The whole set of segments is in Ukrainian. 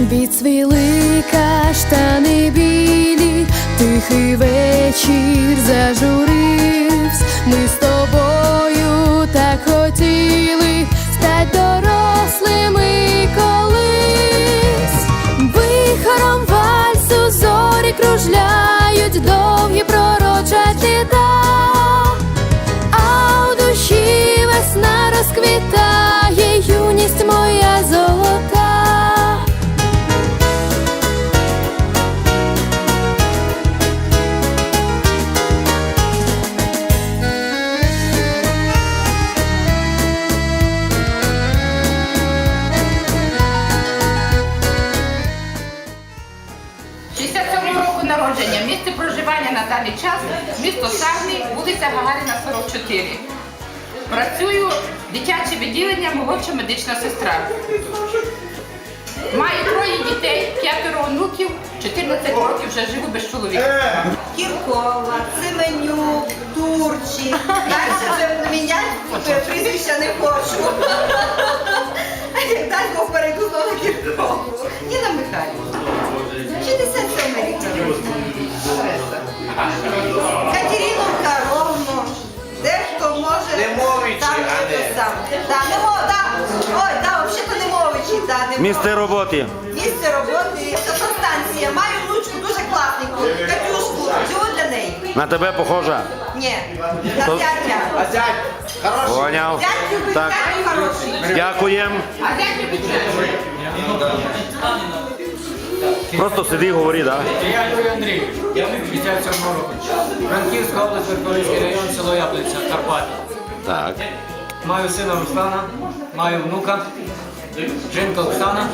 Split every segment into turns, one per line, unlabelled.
Відцвіли каштани білі, тихий вечір зажуривсь. Ми з тобою так хотіли стать дорослими колись. Вихором вальсу зорі кружляють, довгі пророчать літа. А у душі весна розквітає,
Гагаріна, 44. Працюю дитяче відділення, молодша медична сестра. Маю троє дітей, п'ятеро онуків, 14 років вже живу без чоловіка.
Кіркова, Семенюк, Турчі. Далі вже міняти прізвища не хочу. Дай Бог перейду знову на Кіркову. Ніна Михайлівна. 67 рік.
Місце роботи.
Місце роботи, автостанція. Маю внучку дуже класненьку, Катюшку, живу для неї.
На тебе похожа.
Ні, на
То-
зятя.
А зять хороший.
Поняв.
Зять любить,
Так.
зять хороший.
Дякуємо.
А де ти
Просто сиди і говори, так?
Я Юрій Андрійович, 67 року. Франківська область, Верховинський район, село Яблиця, Карпати.
Так.
Маю сина Руслана, маю внука, жінка Оксана.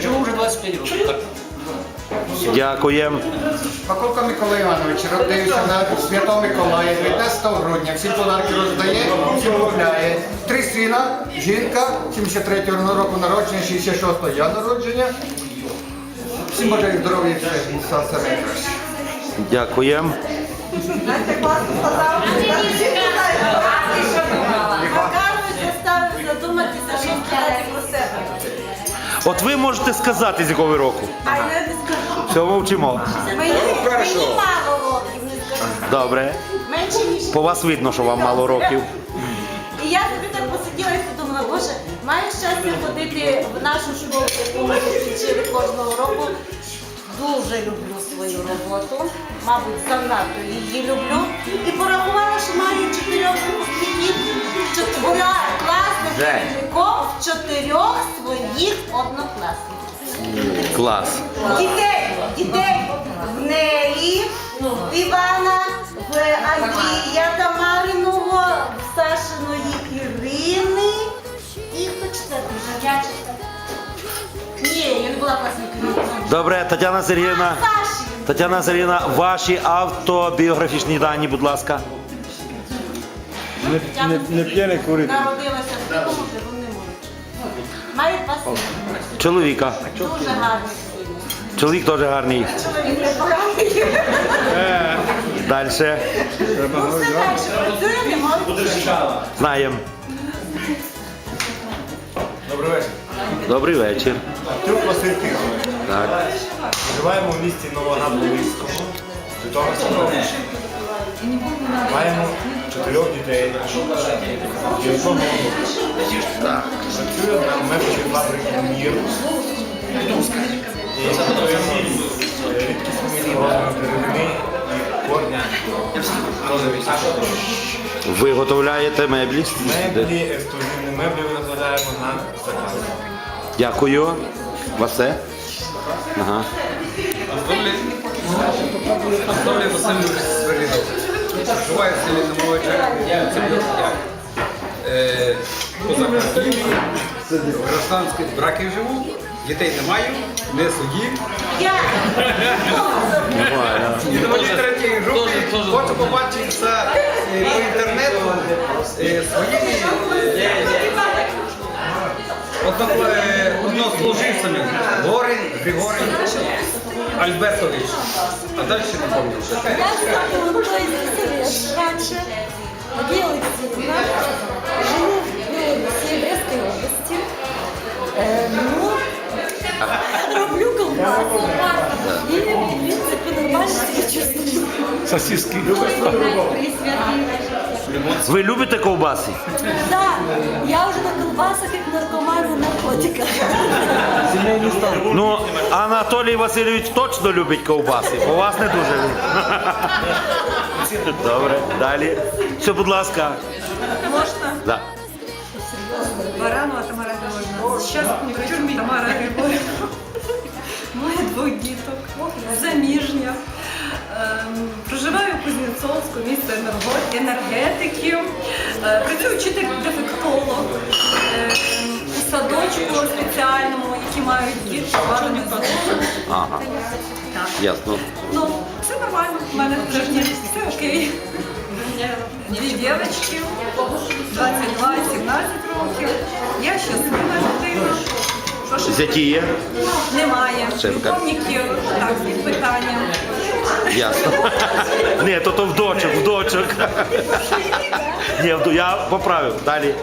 Живу вже 25 років. Так.
Дякуємо.
Макулка Микола Іванович родився на Святого Миколая 19 грудня. Всі подарки роздає, всі купляє. Три сина, жінка, 73 року народження, 66-го я народження. Всім бажаю здоров'я і все, все саме краще.
Дякуємо.
Настя класно сказав.
От ви можете сказати, з якого ви року.
А я не скажу.
Все мовчимо.
Мені, мені мало років, не скажу.
Добре.
Менше ніж
По вас видно, що вам мало років.
І я собі так посиділа і подумала, боже, маю щастя ходити в нашу школу, яку ми закінчили кожного року. Дуже люблю свою роботу, мабуть, занадто її люблю. І порахувала, що маю чотирьох випускників, чотирьох класних
Жень.
чотирьох своїх однокласників.
Клас.
Дітей, дітей в Нелі, в Івана, в Андрія Тамариного, в Сашиної Ірини. І хто четвертий? Ні, я не була керівником.
Добре, Тетяна Сергіївна. Тетяна Сергіївна, ваші автобіографічні дані, будь ласка.
Не, не, не п'є, не курить. Народилася в тому, живу не можу. Маю два сини.
Чоловіка.
Дуже гарний син.
Чоловік теж гарний.
Чоловік непоганий.
Далі.
Ну все далі. Працює, не можу.
Знаємо.
Добрий вечір.
Добрий вечір.
Артюк Василь Тихонович.
Так.
Живаємо в місті Новоград-Волинському. Маємо чотирьох дітей і одного онука. Працюю на мебельній фабриці «Мір». І готуємо е, рідкісні деревини і корні.
Виготовляєте меблі?
Меблі, ексклюзивні меблі викладаємо на.
Дякую. Вас все? Ага.
Анатолій Васильович Свиридов.
Проживаю в селі в гражданських браків живу, дітей не маю, не судів. Інвалід третьої групи, хочу побачитися е, по інтернету е, своїми е, одно- е, однослуживцями. Горин Григорій Альбертович. А далі не пам'ятаю.
Раньше, Мария Алексеевна, живу в области. Э, ну, роблю колбасу. И, в принципе, нормально себя.
Сосиски.
Присвятые.
Ви любите ковбаси?
Да, я уже на колбасах, как наркоман на наркотиках.
Ну, Анатолій Васильович точно любить ковбаси. У вас не дуже. Добре, далі. Все, будь ласка.
Можна?
Да.
Баранова Тамара. Зараз Кондратюк Тамара Григорівна. Має двох діток, заміжня. Ем, Проживаю у Кузнєцовську, місто енергетиків. Е, Працюю вчитель дефектолог ем, у садочку спеціальному, які мають діти варених
Ага. Ясно.
Ну, все нормально, в мене в житті все окей. Дві дівчатки, 22, 17 років. Я щаслива ж
Зяті є?
Немає.
Шибка.
Так, під питанням.
Ясно. Ні, то то вдочок, вдочок. Ні, вду- я поправив. Далі.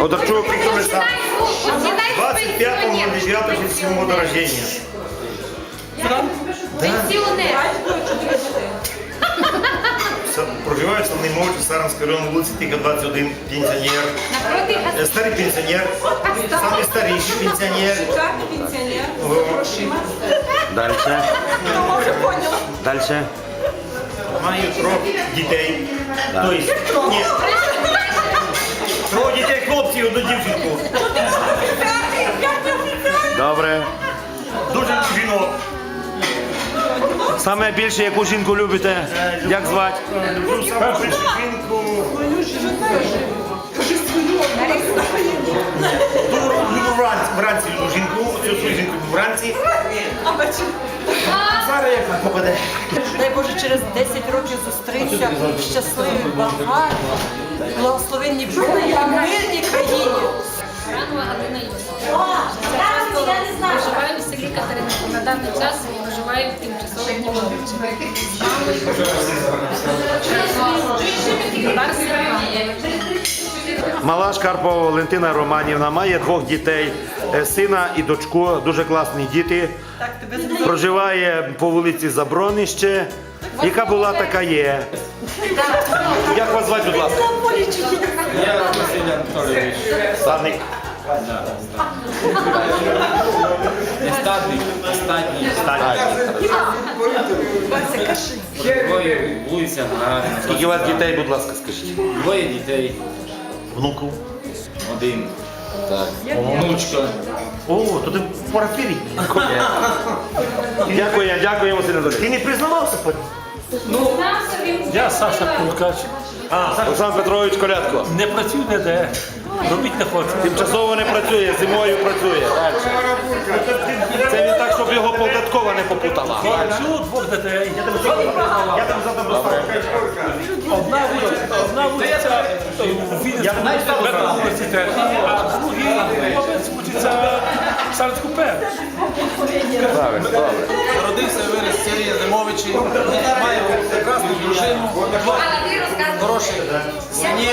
Одарчук.
25.09.67 года рождения. Пенсіонер.
Проживаю в Станний Мовчі, Саранський район, вулиці Тиха 21, пенсіонер. Е, Старий пенсіонер, самий старіший пенсіонер.
Шикарний пенсіонер. Грошима.
Далі. Далі.
Маю трьох дітей. Тобто, ні. Троє дітей хлопців, одну дівчинку.
Добре.
Дуже жінок.
Саме більше яку жінку любите? Як звати?
Жінку. Люблю вранці, вранці люблю жінку, цю свою жінку вранці. Зараз як попаде.
Дай Боже, через 10 років зустрітися щасливі, багаті, благословенні Бога в мирній країні.
Ранова Галина Юсипівна. Проживаю Катеринівка. На даний час проживаю в тимчасово Дніпровичі. З мамою. Барсі
Мала Шкарпова Валентина Романівна має двох дітей, е, сина і дочку, дуже класні діти. Проживає по вулиці Забронище. Яка була, така є. Як вас звати, будь ласка?
Я Василь Анатолійович.
Санник.
Остатній, останній. Двоє вулиця Гагаріна.
Скільки у вас дітей, будь ласка, скажіть?
Двоє дітей.
Внуку.
Один. Так. Внучка.
О, то ти парафірій. Дякую, дякую, Василь Анатолійович.
Ти не признавався?
Я Саша Пулкач.
Олександр Петрович Колядко.
Не працюю ніде, робити не хоче.
Тимчасово не працює, зимою працює. Це він так, щоб його податкова не попутала.
Я там задам Одна вулиця, одна вулиця в Вінницькому університеті, а другий хлопець в Сарську
Правильно, добре.
Родився виріс в Зимовичі. Маю прекрасну дружину, двох хороших синів.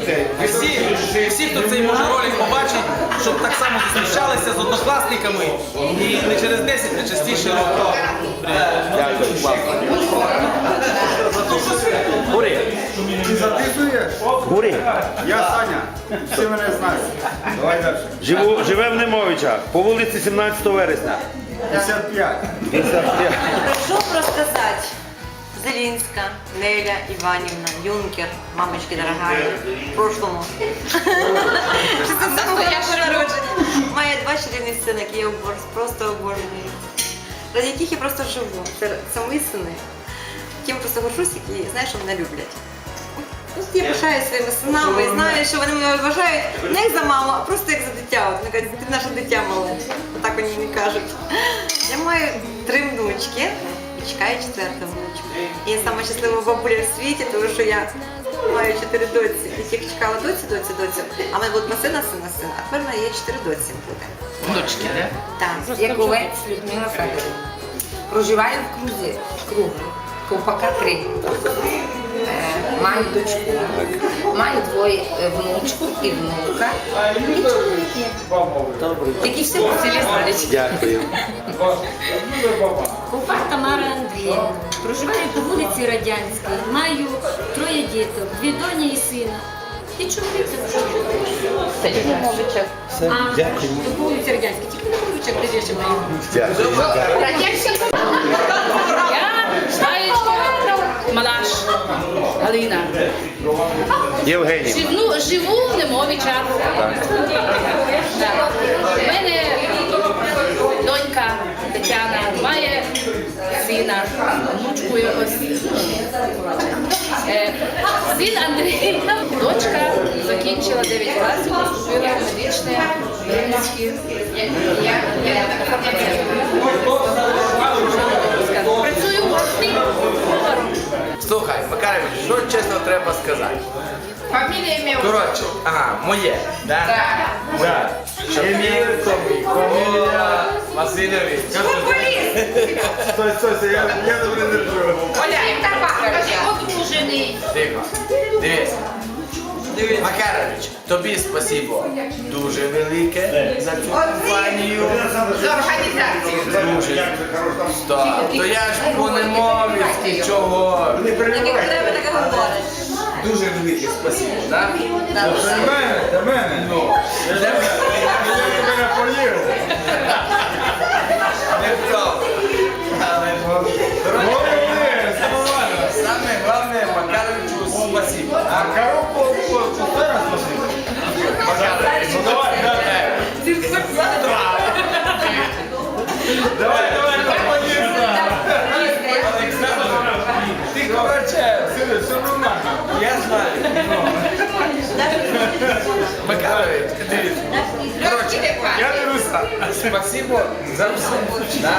Дітей.
Всі, всі, хто цей може ролик побачить, щоб так само зустрічалися з однокласниками і не через 10, а частіше.
Дякую, Гурі.
Ти записуєш?
Гурі.
Я Саня. Всі мене знають. Давай далі.
Живу, живе в Немовичах, по вулиці 17 вересня.
55.
55.
Що розказати? Зелінська, Неля Іванівна, Юнкер, мамочки дорогая, в прошлому. Має два чарівних сина, які я просто обожнюю.
ради яких я просто живу. Це мої сини. Тим просто горжусь, які знаю, що мене люблять. От я пишаю своїми синами і знаю, що вони мене вважають не як за маму, а просто як за дитя. От кажуть, ти наше дитя мале. Отак вони мені кажуть. Я маю три внучки і чекаю четверту внучку. І я сама щаслива бабуля в світі, тому що я маю чотири доці. І тільки чекала доці, доці, доці. А в мене було два сина, сина, сина. А тепер в мене є чотири доці буде.
Внучки, да?
Так.
Яковець Людмила Федорівна. Проживаю в Крузі, кругу, Ковпака 3. Е, Маю дочку, маю двоє е, внучку і внука. І чоловіки. Які все по селі знають.
Дякую.
Ковпак Тамара Андріївна. Проживаю по вулиці Радянській. Маю троє діток, дві доні і сина. І чоловіка
Це Любомовича.
А по вулиці Радянській, тільки де віші маю.
Дякую.
Шваєчка Малаш Галина.
Євгеній.
Живу, живу в Немовичах. Так. У мене донька Тетяна має сина, внучку якось. Е, Син Андрій, дочка закінчила 9 класів, поступила в медичне Вінницьке. Я, я, я
Слухай, Макарович, що чесно треба сказати?
Фамілія ім'я.
Коротше, ага, моє, да? Да. Емірко, мій, фамілія Васильович. Стой, стой, стой, я, я добре не держу.
Оля, Віктор Бахарович, одружений.
Тихо, дивись. Макарович, тобі спасибо дуже велике за цю компанію.
З організації.
Дуже. Так, то я ж по немові чого.
І говориш.
Дуже велике спасибо, так? Для мене, для мене. Ну, для мене. Я тебе не поїв. Неправда. Але Саме головне Макаровичу. Спасибо. Ну давай, давай. Давай, ти короче, все нормально. Я знаю. Макарович. Короче, я дивлюся. Спасибо за все. Да?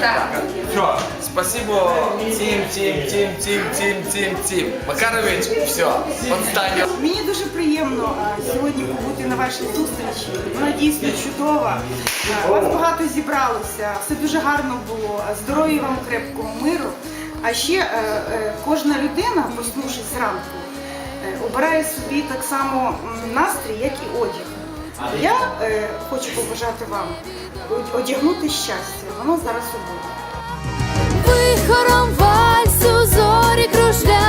Так.
Все. Спасибо тим, тим, тим, тим, тим, тим, тим. Макарович, все. Останнє.
Мені дуже приємно сьогодні побути на вашій зустрічі. Вона дійсно чудова. А, Вас багато зібралося, все дуже гарно було. Здоров'я вам крепкого миру. А ще е, е, кожна людина, проснувшись зранку, е, обирає собі так само настрій, як і одяг. Я хочу побажати вам одягнути щастя. Воно зараз у Бога.
Вихором вальсу зорі кружляють